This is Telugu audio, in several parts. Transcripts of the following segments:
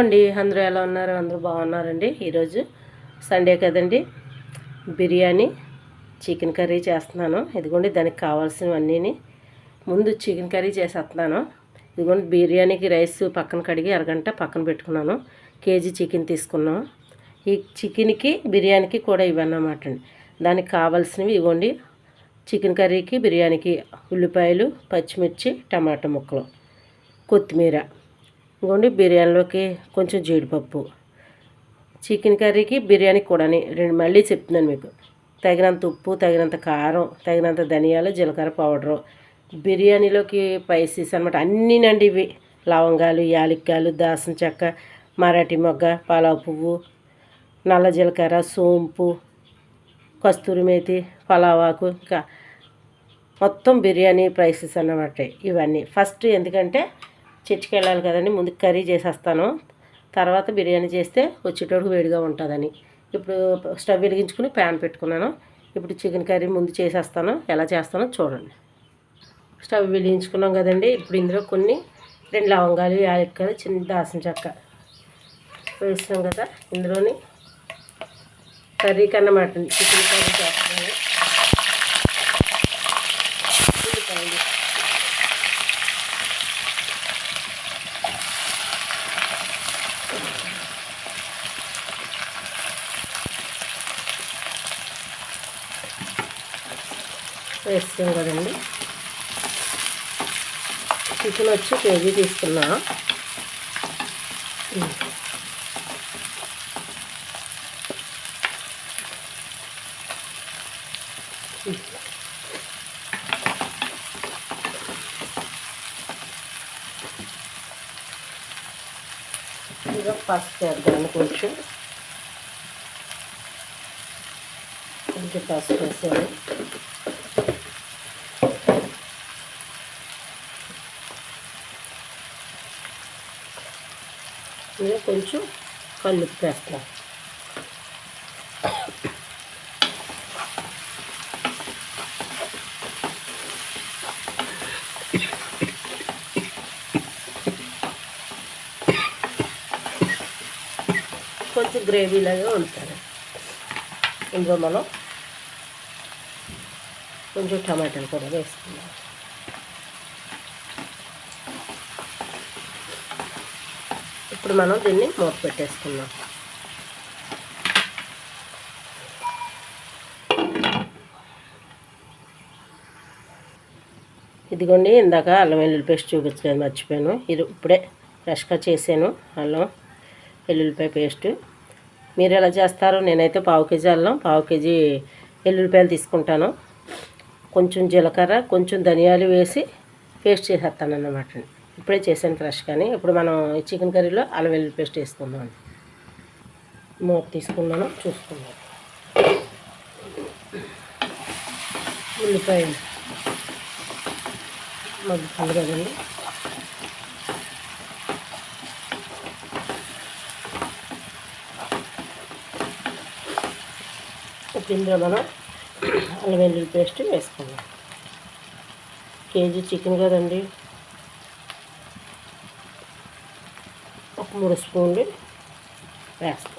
అండి అందరూ ఎలా ఉన్నారు? అందరూ బాగున్నారండి. ఈరోజు సండే కదండి. బిర్యానీ చికెన్ కర్రీ చేస్తున్నాను. ఇదిగోండి దానికి కావాల్సినవన్నీ ముందు చికెన్ కర్రీ చేసేస్తున్నాను. ఇదిగోండి బిర్యానీకి రైస్ పక్కన కడిగి అరగంట పక్కన పెట్టుకున్నాను. కేజీ చికెన్ తీసుకున్నాం ఈ చికెన్కి బిర్యానీకి కూడా ఇవన్నమాట అండి. దానికి కావాల్సినవి ఇవ్వండి చికెన్ కర్రీకి బిర్యానీకి ఉల్లిపాయలు పచ్చిమిర్చి టమాటా ముక్కలు కొత్తిమీర. ఇంకోండి బిర్యానీలోకి కొంచెం జీడిపప్పు. చికెన్ కర్రీకి బిర్యానీ కూడా రెండు మళ్ళీ చెప్తున్నాను మీకు. తగినంత ఉప్పు తగినంత కారం తగినంత ధనియాలు జీలకర్ర పౌడరు. బిర్యానీలోకి స్పైసీస్ అనమాట అన్నీనండి ఇవి. లవంగాలు యాలిక్కాయలు దాసం చెక్క మరాఠీ మొగ్గ పలావ్ పువ్వు నల్ల జీలకర్ర సోంపు కస్తూరి మేతి పలావాకు ఇంకా మొత్తం బిర్యానీ ప్రైసెస్ అన్నమాట ఇవన్నీ. ఫస్ట్ ఎందుకంటే చర్చికి వెళ్ళాలి కదండి ముందు కర్రీ చేసేస్తాను. తర్వాత బిర్యానీ చేస్తే వచ్చేటోడికి వేడిగా ఉంటుందని. ఇప్పుడు స్టవ్ వెలిగించుకుని ప్యాన్ పెట్టుకున్నాను. ఇప్పుడు చికెన్ కర్రీ ముందు చేసేస్తాను. ఎలా చేస్తానో చూడండి. స్టవ్ వెలిగించుకున్నాం కదండి. ఇప్పుడు ఇందులో కొన్ని రెండు లవంగాలు యాలక్కలు చిన్న దాసం చెక్క వేస్తున్నాం కదా. ఇందులోని కర్రీ కన్నమాట చికెన్ కర్రీ చేస్తున్నాను ఉల్లిపాయలు వేస్తాం కదండి. చికెన్ వచ్చి కేజీ తీసుకున్నా. ఇంకా పసుపు వేద్దాను కొంచెం. కొంచెం పసుపు వేసాను ఇంకా కొంచెం కల్లుప్పు వేస్తాను కొంచెం గ్రేవీలాగా ఉంటుంది ఇందులో మనం కొంచెం టమాటాలు కూడా వేసుకుందాం. ఇప్పుడు మనం దీన్ని మూత పెట్టేసుకుందాం. ఇదిగోండి ఇందాక అల్లం వెల్లుల్లి పేస్ట్ చూపించలేదు మర్చిపోయాను. ఇది ఇప్పుడే ఫ్రెష్గా చేశాను అల్లం వెల్లుల్లిపాయ పేస్ట్. మీరు ఎలా చేస్తారో నేనైతే పావు కేజీ అల్లం పావు కేజీ వెల్లుల్లిపాయలు తీసుకుంటాను. కొంచెం జీలకర్ర కొంచెం ధనియాలు వేసి పేస్ట్ చేసేస్తాను అన్నమాట ఇప్పుడే చేశాను ఫ్రెష్ కానీ ఇప్పుడు మనం చికెన్ కర్రీలో అల్లం వెల్లుల్లి పేస్ట్ వేసుకుందాం మూత తీసుకున్నాను చూసుకుందాం. ఉల్లిపాయ మగ్గుతుంది కదండి. ఇప్పుడు ఇందులో మనం అల్లం వెల్లుల్లి పేస్ట్ వేసుకుందాం. కేజీ చికెన్ కదండి. మూడు స్పూన్లు వేస్తాం.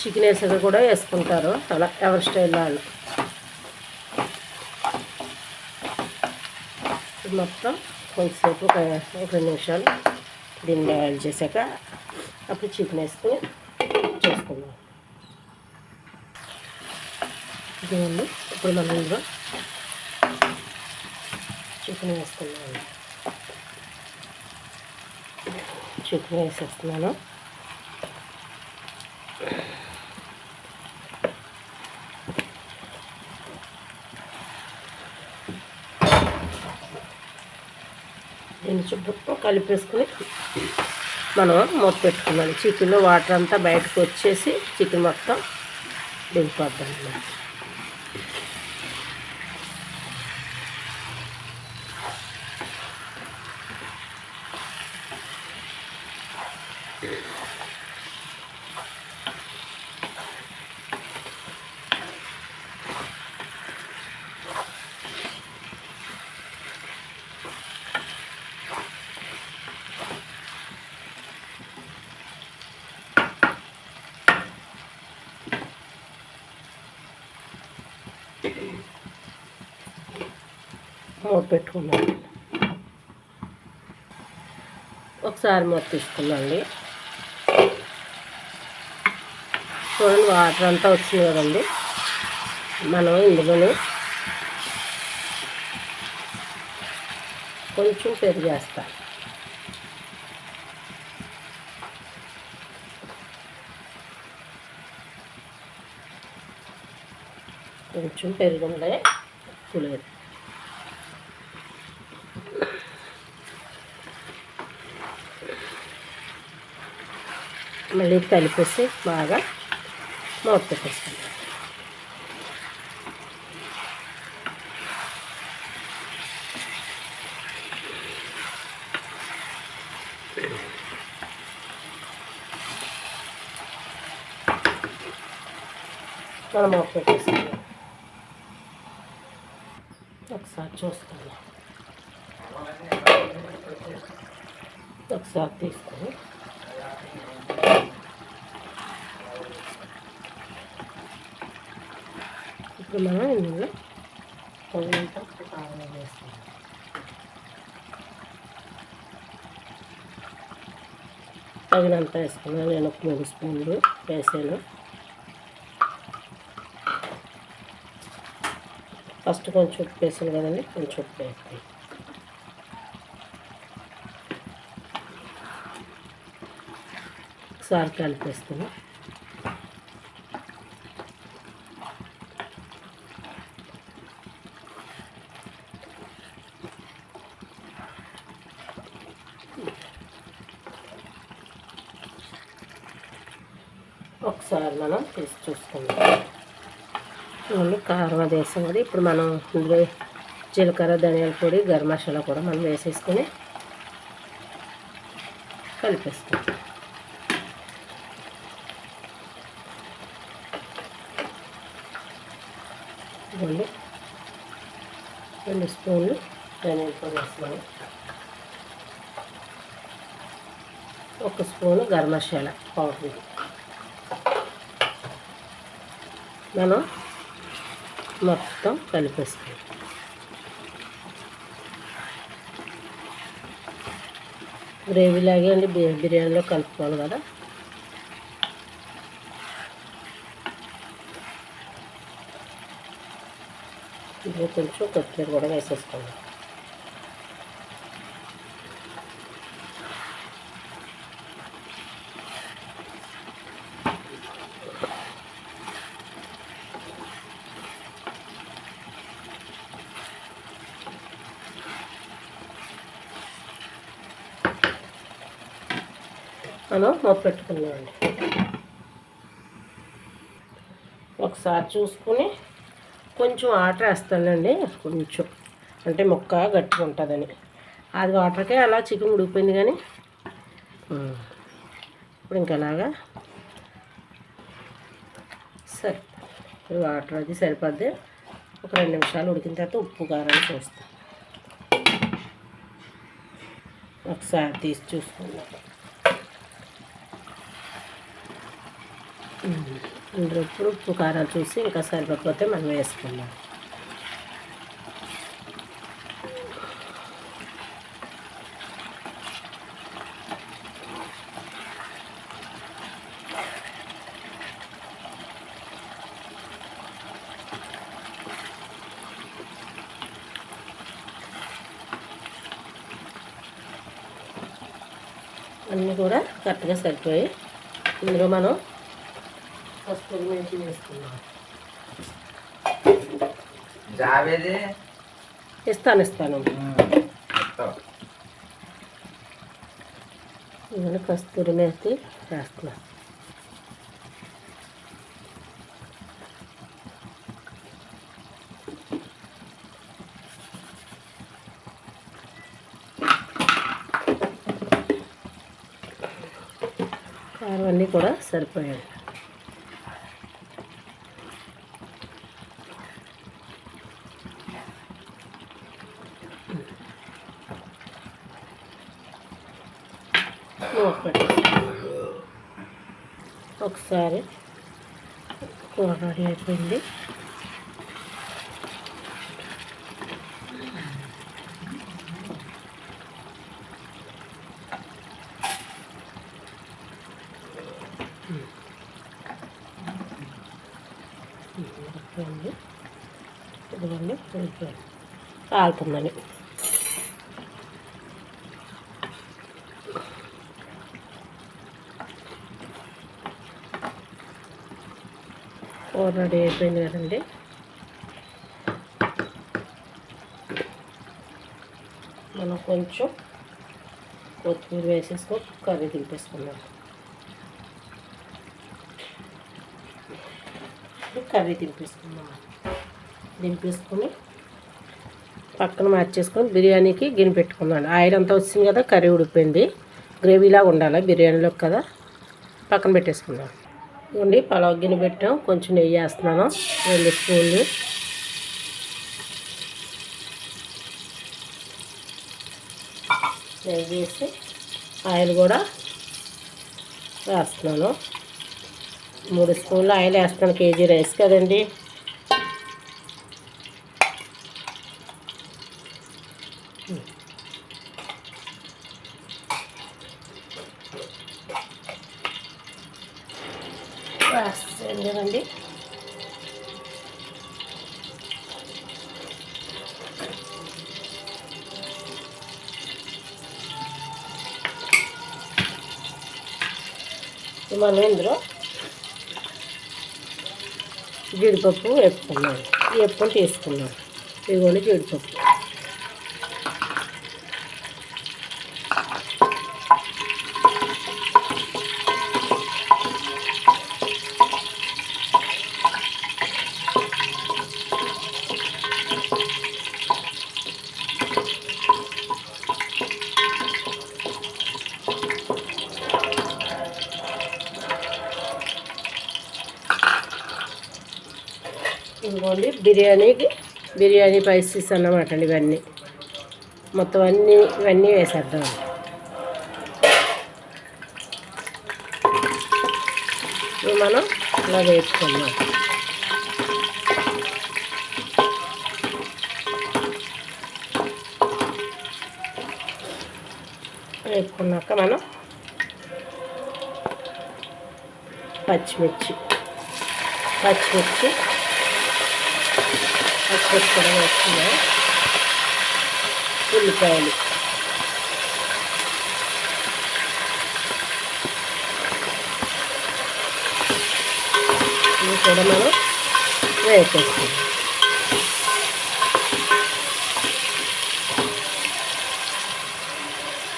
చికెన్ వేసేది కూడా వేసుకుంటారు. అలా ఎవరి స్టైల్లో వాళ్ళు మొత్తం కొంతసేపు ఒక ఒక రెండు నిమిషాలు దీన్ని బాయిల్ చేశాక అప్పుడు చికెన్ వేసుకుని చేసుకుందాం ఇదిగోండి ఇప్పుడు మనం ఇందులో చికెన్ వేసుకున్నామండి చికెన్ వేసేస్తున్నాను. దీన్ని చుట్టూ కలిపేసుకుని మనం మూత పెట్టుకున్నాం చికెన్లో వాటర్ అంతా బయటకు వచ్చేసి చికెన్ మొత్తం దిగిపోద్దాం Thank you. ఒకసారి మూత తీసుకున్నాండి. చూడండి వాటర్ అంతా వచ్చింది కదండి. మనం ఇందులోనే కొంచెం పెరిగేస్తాం కొంచెం పెరుగుండే పులేదు మళ్ళీ కలిపేసి బాగా మూత పెట్టేస్తాను. మనం మూత పెట్టేస్తాను. ఒకసారి చూస్తాను. ఒకసారి తీసుకొని ఇప్పుడు మనం ఇందులో? తగినంత కారం వేస్తాం తగినంత వేసుకున్నాను నేను ఒక మూడు స్పూన్లు వేసాను. ఫస్ట్ కొంచెం ఉప్పు వేసాను కదండి కొంచెం ఉప్పు వేస్తాను ఒకసారి కలిపేస్తాను ఒకసారి మనం తీసి చూసుకుందాం. ఇవన్నీ కారం అది వేసాం కదా. ఇప్పుడు మనం ఇందులో జీలకర్ర ధనియాల పొడి గరం మసాలా కూడా మనం వేసేసుకొని కలిపేసుకుంటాం ఇవ్వండి రెండు స్పూన్లు ధనియాల పొడి వేస్తున్నాను. ఒక స్పూను గరం మసాలా పౌడర్. మనం మొత్తం కలిపేస్తాం గ్రేవీ లాగే అండి బిర్యానీలో కలుపుకోవాలి కదా. ఇందులో కొంచెం కొత్తిమీర కూడా వేసేసుకోండి మనం మొక్క పెట్టుకున్నామండి ఒకసారి చూసుకుని కొంచెం వాటర్ వేస్తానండి కొంచెం. అంటే మొక్క గట్టిగా ఉంటుందని. అది వాటర్కే అలా చికెన్ ఉడికిపోయింది కానీ ఇప్పుడు ఇంకలాగా సరే వాటర్ అది సరిపోద్ది. ఒక రెండు నిమిషాలు ఉడికిన తర్వాత ఉప్పు కారం చూస్తాం ఒకసారి తీసి చూసుకుందాం. ఇప్పుడు ఉప్పు కారం చూసి ఇంకా సరిపోకపోతే మనం వేసుకుందాం. అన్నీ కూడా కరెక్ట్గా సరిపోయి. ఇందులో మనం కస్తూరి మెంతి వేసుకున్నాం జావేది? ఇస్తాను ఇస్తాను. ఇవన్నీ కస్తూరి మెంతి వేస్తున్నాను కారం అన్నీ కూడా సరిపోయాయి. కూర పెట్టేస్తాను ఒకసారి కూర రెడీ అయిపోయింది. ఇదిగోండి ఇదిగోండి కాలుతుందండి కూర రెడీ అయిపోయింది కదండి. మనం కొంచెం కొత్తిమీర వేసేసుకొని కర్రీ దింపేసుకుందాం కర్రీ దింపేసుకుందాం దింపేసుకొని పక్కన మార్చేసుకొని బిర్యానీకి గిన్నె పెట్టుకుందాం. ఆయిల్ అంతా వచ్చింది కదా కర్రీ ఉడిపోయింది గ్రేవీలాగా ఉండాలి బిర్యానీలోకి కదా? పక్కన పెట్టేసుకుందాం. ఇవ్వండి పలావ్ గిన్నె పెట్టాం. కొంచెం నెయ్యి వేస్తున్నాను. రెండు స్పూన్లు. నెయ్యి వేసి ఆయిల్ కూడా వేస్తున్నాను. మూడు స్పూన్లు ఆయిల్ వేస్తాను కేజీ రైస్ కదండి వేస్తాను కదండి మనం ఇందులో జీడిపప్పు వేపుకున్నాం వేపుకొని తీసుకున్నాను. ఇదిగోండి జీడిపప్పు ఇదిగోండి బిర్యానీకి బిర్యానీ పైసెస్ అన్నమాట అండి ఇవన్నీ. మొత్తం అన్నీ ఇవన్నీ వేసేద్దాం. మనం ఇలా వేసుకుందాం వేసుకున్నాక మనం పచ్చిమిర్చి పచ్చిమిర్చి పచ్చిమిర్చి కూడా ఉల్లిపాయలు. ఇవి కూడా మనం వేసేస్తాం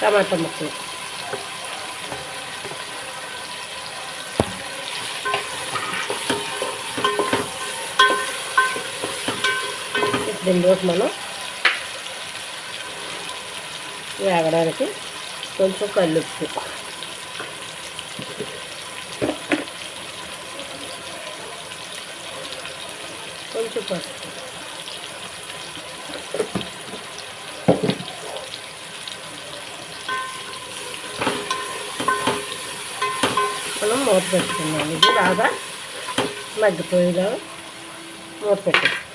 టమాటా ముక్కలు. దీనిలోకి మనం వేగడానికి కొంచెం కల్లుప్పు కొంచెం పసుపు. మనం మూత పెట్టుకున్నాం. ఇది బాగా మగ్గిపోయేలా మూత పెట్టేస్తాం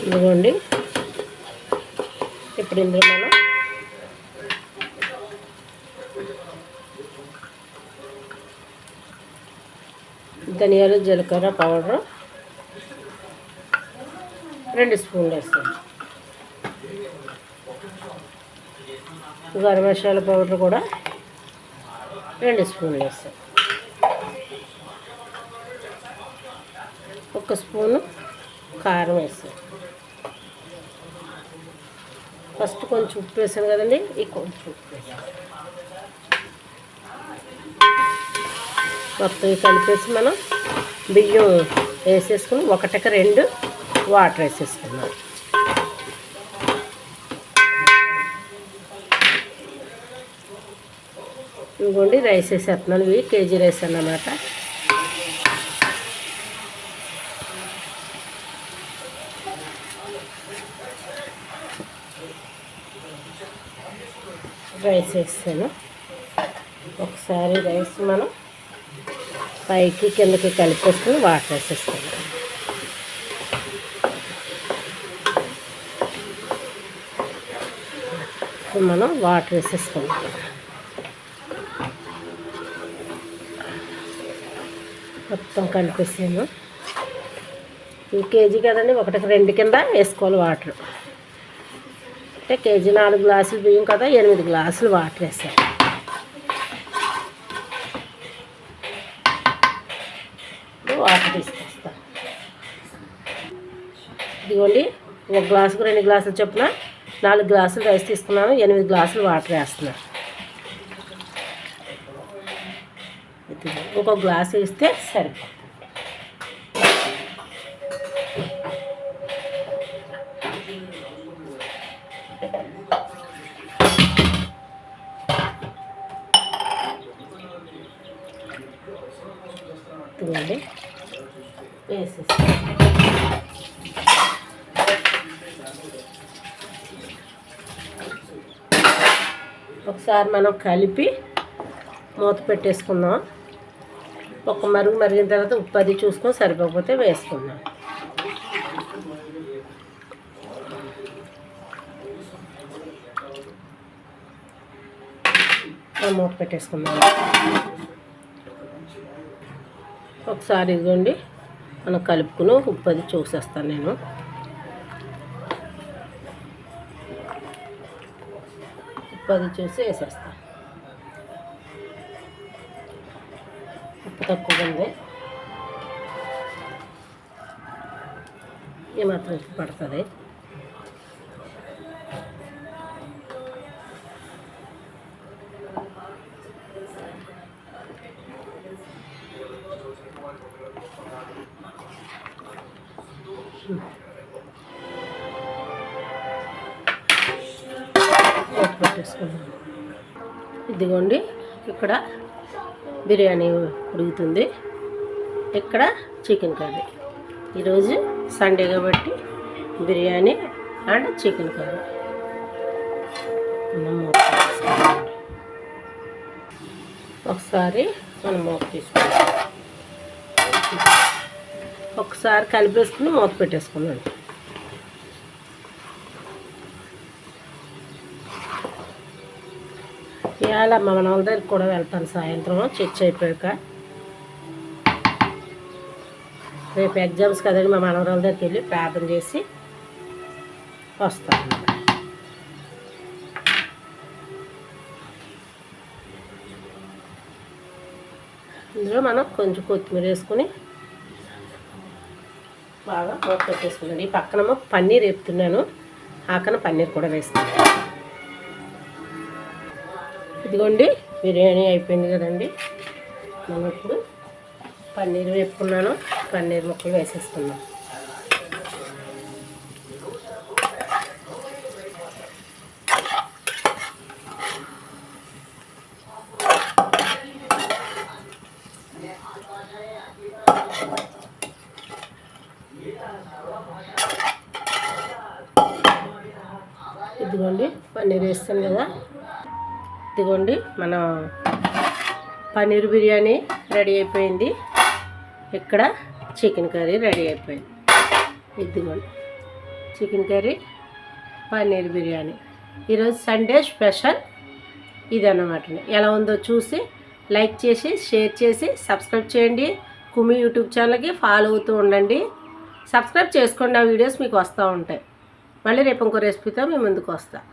ఇదిగోండి. ఇప్పుడు ఇందులో మనం ధనియాలు జీలకర్ర పౌడర్ రెండు స్పూన్లు వేస్తాం గరం మసాలా పౌడర్ కూడా రెండు స్పూన్లు వేస్తాం ఒక స్పూను కారం వేస్తాం ఫస్ట్ కొంచెం ఉప్పు వేసాను కదండి ఈ కొంచెం ఉప్పు వేసాను. మొత్తం కలిపేసి మనం బియ్యం వేసేసుకుని ఒకటికి రెండు వాటర్ వేసేసుకున్నాం ఇంకోండి రైస్ వేసేస్తున్నాను ఇవి కేజీ రైస్ అన్నమాట. ఫ్రై చేస్తాను ఒకసారి రైస్ మనం పైకి కిందకి కలిపేసుకుని వాటర్ వేసేస్తాను. ఇప్పుడు మనం వాటర్ వేసేసుకుందాం. మొత్తం కలిపేసాను ఈ కేజీ కదండి ఒకటికి రెండు కింద వేసుకోవాలి వాటర్. అంటే కేజీ నాలుగు గ్లాసులు బియ్యం కదా ఎనిమిది గ్లాసులు వాటర్ వేసాను ఇప్పుడు వాటర్ తీసుకొస్తాను ఇదిగోండి ఒక గ్లాసుకు రెండు గ్లాసులు చొప్పున నాలుగు గ్లాసులు రైస్ తీసుకున్నాను ఎనిమిది గ్లాసులు వాటర్ వేస్తున్నాను ఇది గ్లాసు గ్లాస్ వేస్తే సరిపోతుంది ఇదిగోండి వేసేస్తాను ఒకసారి మనం కలిపి మూత పెట్టేసుకుందాం. ఒక మరుగు మరిగిన తర్వాత ఉప్పు అది చూసుకొని సరిపోకపోతే వేసుకుందాం. మూత పెట్టేసుకుందాం. ఒకసారి ఇదిగోండి మనం కలుపుకుని ఉప్పు అది చూసేస్తాను నేను. పది చేసి చూసి వేసేస్తాను ఉప్పు తక్కువ ఉంది. ఏమాత్రం పడుతుంది. మూత ఇదిగోండి ఇక్కడ బిర్యానీ ఉడుకుతుంది. ఇక్కడ చికెన్ కర్రీ. ఈరోజు సండే కాబట్టి బిర్యానీ అండ్ చికెన్ కర్రీ. మనం మూత ఒకసారి మనం మూత తీసుకుందాం ఒకసారి కలిపేసుకుని మూత పెట్టేసుకున్నాను ఇవాళ మా మనవల దగ్గరికి కూడా వెళ్తాను సాయంత్రం. చర్చ్ అయిపోయాక. రేపు ఎగ్జామ్స్ కదండి మా మనవరాల దగ్గరికి వెళ్ళి ప్రార్థన చేసి వస్తాను. ఇందులో మనం కొంచెం కొత్తిమీర వేసుకుని బాగా మూత పెట్టేసుకున్నాను ఈ పక్కన పన్నీర్ వేపుతున్నాను. ఆకన పన్నీర్ కూడా వేసుకున్నాను ఇదిగోండి బిర్యానీ అయిపోయింది కదండి. మనం ఇప్పుడు పన్నీర్ వేపుకున్నాను. పన్నీర్ ముక్కలు వేసేసుకున్నాం ఇదిగోండి పన్నీర్ వేస్తాం కదా. ఇదిగోండి మన పన్నీర్ బిర్యానీ రెడీ అయిపోయింది. ఇక్కడ చికెన్ కర్రీ రెడీ అయిపోయింది. ఇదిగోండి చికెన్ కర్రీ పన్నీర్ బిర్యానీ. ఈరోజు సండే స్పెషల్ ఇదన్నమాట. ఎలా ఉందో చూసి లైక్ చేసి షేర్ చేసి సబ్స్క్రైబ్ చేయండి. కుమి యూట్యూబ్ ఛానల్కి ఫాలో అవుతూ ఉండండి. సబ్స్క్రైబ్ చేసుకోండి ఆ వీడియోస్ మీకు వస్తూ ఉంటాయి. మళ్ళీ రేపు ఇంకో రెసిపీతో మేము ముందుకు వస్తాం.